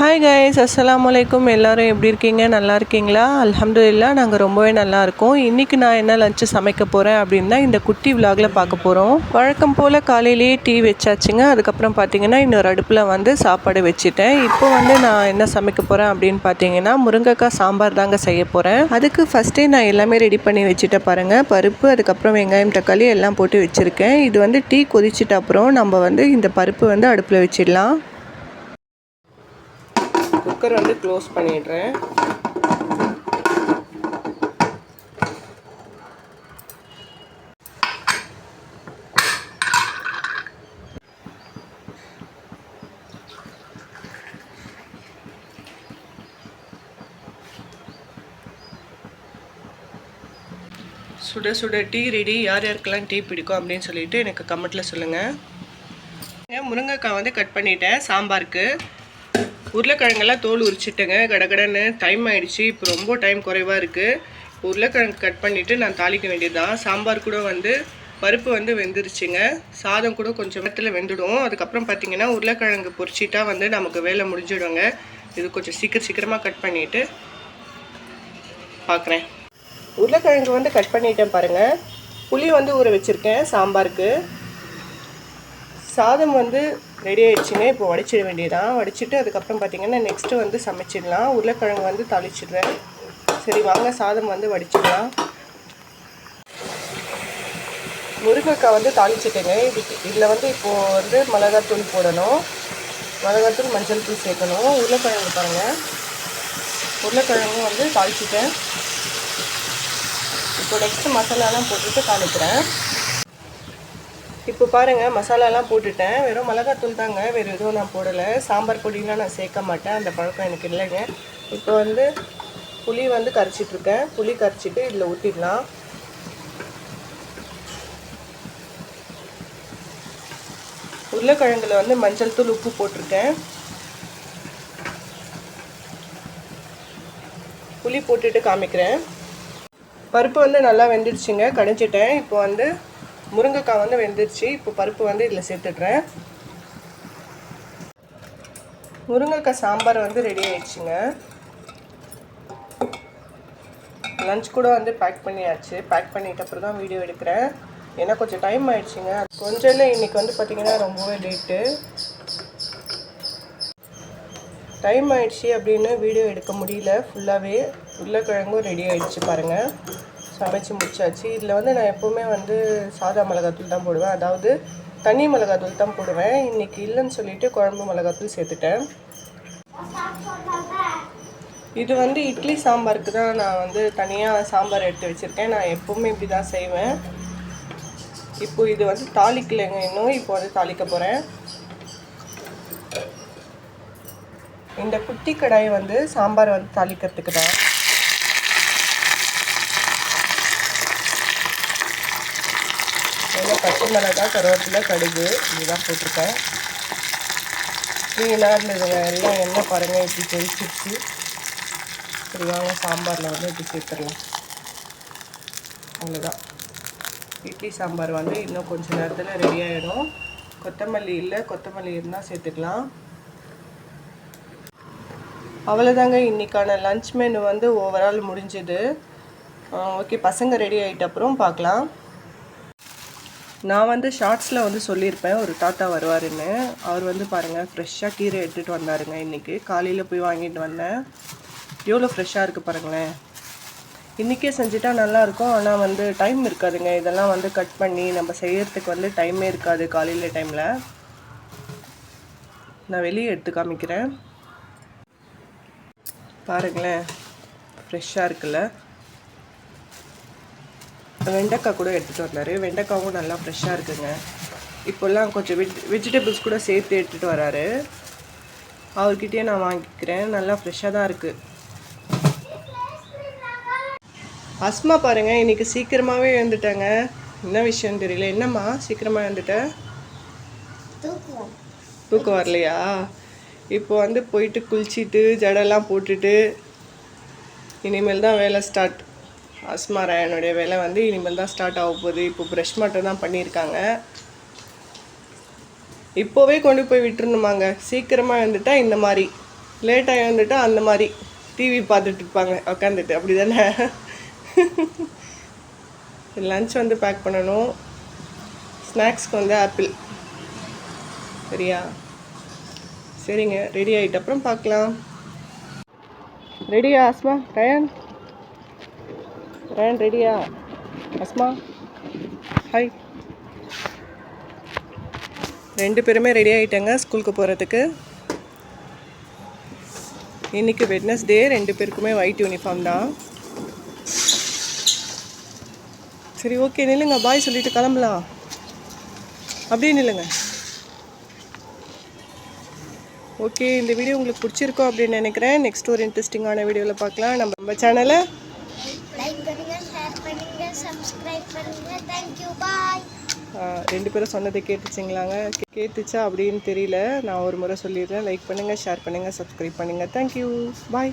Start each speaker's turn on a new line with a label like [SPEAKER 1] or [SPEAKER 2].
[SPEAKER 1] hi guys அஸ்லாம் வலைக்கும் எல்லோரும் எப்படி இருக்கீங்க நல்லா இருக்கீங்களா இல்லா நாங்கள் ரொம்பவே நல்லா இருக்கோம் இன்றைக்கி நான் என்ன லஞ்சு சமைக்க போகிறேன் அப்படின்னா இந்த குட்டி விலாகில் பார்க்க போகிறோம் வழக்கம் போல் காலையிலேயே டீ வச்சாச்சுங்க அதுக்கப்புறம் பார்த்தீங்கன்னா இன்னொரு அடுப்பில் வந்து சாப்பாடு வச்சுட்டேன் இப்போ வந்து நான் என்ன சமைக்க போகிறேன் அப்படின்னு பார்த்தீங்கன்னா முருங்கைக்காய் சாம்பார் தாங்க செய்ய போகிறேன் அதுக்கு ஃபஸ்ட்டே நான் எல்லாமே ரெடி பண்ணி வச்சுட்டேன் பாருங்கள் பருப்பு அதுக்கப்புறம் வெங்காயம் தக்காளி எல்லாம் போட்டு வச்சுருக்கேன் இது வந்து டீ கொதிச்சிட்ட அப்புறம் நம்ம வந்து இந்த பருப்பு வந்து அடுப்பில் வச்சிடலாம் குக்கர் வந்து க்ளோஸ் பண்ணிடுறேன் சுட சுட டீ ரெடி யார் யாருக்கெல்லாம் டீ பிடிக்கும் அப்படின்னு சொல்லிட்டு எனக்கு கமெண்ட்டில் சொல்லுங்கள் முருங்கைக்காய் வந்து கட் பண்ணிட்டேன் சாம்பாருக்கு உருளைக்கிழங்கெல்லாம் தோல் உரிச்சிட்டேங்க கடகடன்னு டைம் ஆகிடுச்சு இப்போ ரொம்ப டைம் குறைவாக இருக்குது உருளைக்கிழங்கு கட் பண்ணிவிட்டு நான் தாளிக்க வேண்டியது தான் சாம்பார் கூட வந்து பருப்பு வந்து வெந்துருச்சுங்க சாதம் கூட கொஞ்சம் இடத்துல வெந்துடும் அதுக்கப்புறம் பார்த்திங்கன்னா உருளைக்கிழங்கு பொறிச்சிட்டா வந்து நமக்கு வேலை முடிஞ்சிடுங்க இது கொஞ்சம் சீக்கிரம் சீக்கிரமாக கட் பண்ணிவிட்டு பார்க்குறேன் உருளைக்கிழங்கு வந்து கட் பண்ணிட்டேன் பாருங்கள் புளி வந்து ஊற வச்சுருக்கேன் சாம்பாருக்கு சாதம் வந்து ரெடி ஆயிடுச்சுன்னா இப்போ வடிச்சிட வேண்டியதான் வடிச்சிட்டு அதுக்கப்புறம் பார்த்திங்கன்னா நெக்ஸ்ட்டு வந்து சமைச்சிடலாம் உருளைக்கிழங்கு வந்து தாளிச்சிடுறேன் சரி வாங்க சாதம் வந்து வடிச்சிடலாம் முருகக்காய் வந்து தாளிச்சிட்டேங்க இது இதில் வந்து இப்போது வந்து மிளகாத்தூள் போடணும் மிளகாத்தூள் மஞ்சள் தூள் சேர்க்கணும் உருளைக்கிழங்கு பாருங்கள் உருளைக்கிழங்கும் வந்து தாளிச்சிட்டேன் இப்போ நெக்ஸ்ட்டு மசாலாலாம் போட்டுட்டு காமிக்கிறேன் இப்போ பாருங்கள் மசாலாலாம் போட்டுட்டேன் வெறும் மிளகாத்தூள் தாங்க வேறு எதுவும் நான் போடலை சாம்பார் பொடியெலாம் நான் சேர்க்க மாட்டேன் அந்த பழக்கம் எனக்கு இல்லைங்க இப்போ வந்து புளி வந்து கரைச்சிட்ருக்கேன் புளி கரைச்சிட்டு இதில் ஊற்றிடலாம் உருளைக்கிழங்குல வந்து மஞ்சள் தூள் உப்பு போட்டிருக்கேன் புளி போட்டுட்டு காமிக்கிறேன் பருப்பு வந்து நல்லா வெந்துடுச்சுங்க கடைஞ்சிட்டேன் இப்போ வந்து முருங்கைக்காய் வந்து வெந்துருச்சு இப்போ பருப்பு வந்து இதில் சேர்த்துடுறேன் முருங்கைக்காய் சாம்பார் வந்து ரெடி ஆயிடுச்சுங்க லஞ்ச் கூட வந்து பேக் பண்ணியாச்சு பேக் பண்ணிட்ட அப்புறம் தான் வீடியோ எடுக்கிறேன் ஏன்னா கொஞ்சம் டைம் ஆயிடுச்சுங்க கொஞ்சம் இல்லை இன்னைக்கு வந்து பார்த்திங்கன்னா ரொம்பவே லேட்டு டைம் ஆயிடுச்சு அப்படின்னு வீடியோ எடுக்க முடியல ஃபுல்லாகவே உருளைக்கிழங்கும் ரெடி ஆயிடுச்சு பாருங்கள் சமைச்சு முடிச்சாச்சு இதில் வந்து நான் எப்போவுமே வந்து சாதா மிளகாத்தூள் தான் போடுவேன் அதாவது தனி மிளகாத்தூள் தான் போடுவேன் இன்றைக்கி இல்லைன்னு சொல்லிவிட்டு குழம்பு மிளகாத்தூள் சேர்த்துட்டேன் இது வந்து இட்லி சாம்பாருக்கு தான் நான் வந்து தனியாக சாம்பார் எடுத்து வச்சுருக்கேன் நான் எப்போவுமே இப்படி தான் செய்வேன் இப்போது இது வந்து தாளிக்கலைங்க இன்னும் இப்போ வந்து தாளிக்க போகிறேன் இந்த குட்டி கடாயை வந்து சாம்பார் வந்து தாளிக்கிறதுக்கு தான் பச்சை மிளகாய் கருவேப்பிலை கடுகு இதுதான் போட்டிருக்கேன் க்ளீனாக இருந்ததுங்க எல்லாம் எண்ணெய் பாருங்கள் இப்படி கொதிச்சிருச்சு சரி சாம்பாரில் வந்து இப்படி சேர்த்துடலாம் அவ்வளோதான் இட்லி சாம்பார் வந்து இன்னும் கொஞ்சம் நேரத்தில் ரெடி ஆகிடும் கொத்தமல்லி இல்லை கொத்தமல்லி இருந்தால் சேர்த்துக்கலாம் அவ்வளோதாங்க இன்றைக்கான லன்ச் மெனு வந்து ஓவரால் முடிஞ்சுது ஓகே பசங்க ரெடி ஆகிட்ட அப்புறம் பார்க்கலாம் நான் வந்து ஷார்ட்ஸில் வந்து சொல்லியிருப்பேன் ஒரு தாத்தா வருவாருன்னு அவர் வந்து பாருங்கள் ஃப்ரெஷ்ஷாக கீரை எடுத்துகிட்டு வந்தாருங்க இன்றைக்கி காலையில் போய் வாங்கிட்டு வந்தேன் எவ்வளோ ஃப்ரெஷ்ஷாக இருக்குது பாருங்களேன் இன்றைக்கே செஞ்சுட்டா நல்லாயிருக்கும் ஆனால் வந்து டைம் இருக்காதுங்க இதெல்லாம் வந்து கட் பண்ணி நம்ம செய்கிறதுக்கு வந்து டைமே இருக்காது காலையில் டைமில் நான் வெளியே எடுத்து காமிக்கிறேன் பாருங்களேன் ஃப்ரெஷ்ஷாக இருக்குல்ல வெண்டைக்காய் கூட எடுத்துகிட்டு வந்தார் வெண்டைக்காவும் நல்லா ஃப்ரெஷ்ஷாக இருக்குங்க இப்போல்லாம் கொஞ்சம் வெஜ் வெஜிடபிள்ஸ் கூட சேர்த்து எடுத்துகிட்டு வராரு அவர்கிட்டயே நான் வாங்கிக்கிறேன் நல்லா ஃப்ரெஷ்ஷாக தான் இருக்குது அஸ்மா பாருங்கள் இன்றைக்கி சீக்கிரமாகவே இருந்துட்டேங்க என்ன விஷயம் தெரியல என்னம்மா சீக்கிரமாக எழுந்துட்டேன் தூக்கம் வரலையா இப்போ வந்து போயிட்டு குளிச்சுட்டு ஜடெல்லாம் போட்டுட்டு இனிமேல் தான் வேலை ஸ்டார்ட் அஸ்மாராயனுடைய வேலை வந்து இனிமேல் தான் ஸ்டார்ட் ஆக போகுது இப்போ ப்ரஷ் மட்டும் தான் பண்ணியிருக்காங்க இப்போவே கொண்டு போய் விட்டுருணுமாங்க சீக்கிரமாக வந்துட்டால் இந்த மாதிரி லேட்டாக வந்துட்டால் அந்த மாதிரி டிவி பார்த்துட்டு இருப்பாங்க உட்காந்துட்டு அப்படி தானே லன்ச் வந்து பேக் பண்ணணும் ஸ்நாக்ஸ்க்கு வந்து ஆப்பிள் சரியா சரிங்க ரெடி ஆகிட்ட அப்புறம் பார்க்கலாம் ரெடியா ஆஸ்மா ரயான் ரேன் ரெடியா அஸ்மா ஹாய் ரெண்டு பேருமே ரெடி ஆகிட்டாங்க ஸ்கூலுக்கு போகிறதுக்கு இன்றைக்கி வெட்னஸ்டே ரெண்டு பேருக்குமே ஒயிட் யூனிஃபார்ம் தான் சரி ஓகே நில்லுங்க பாய் சொல்லிட்டு கிளம்பலாம் அப்படியே நில்லுங்க ஓகே இந்த வீடியோ உங்களுக்கு பிடிச்சிருக்கோம் அப்படின்னு நினைக்கிறேன் நெக்ஸ்ட் ஒரு இன்ட்ரெஸ்டிங்கான வீடியோவில் பார்க்கலாம் நம்ம சேனலை ரெண்டு பேரும் சொன்னதை கேட்டுச்சிங்களாங்க கேட்டுச்சா அப்படின்னு தெரியல நான் ஒரு முறை சொல்லிடுறேன் லைக் பண்ணுங்கள் ஷேர் பண்ணுங்கள் சப்ஸ்கிரைப் பண்ணுங்கள் தேங்க்யூ பாய்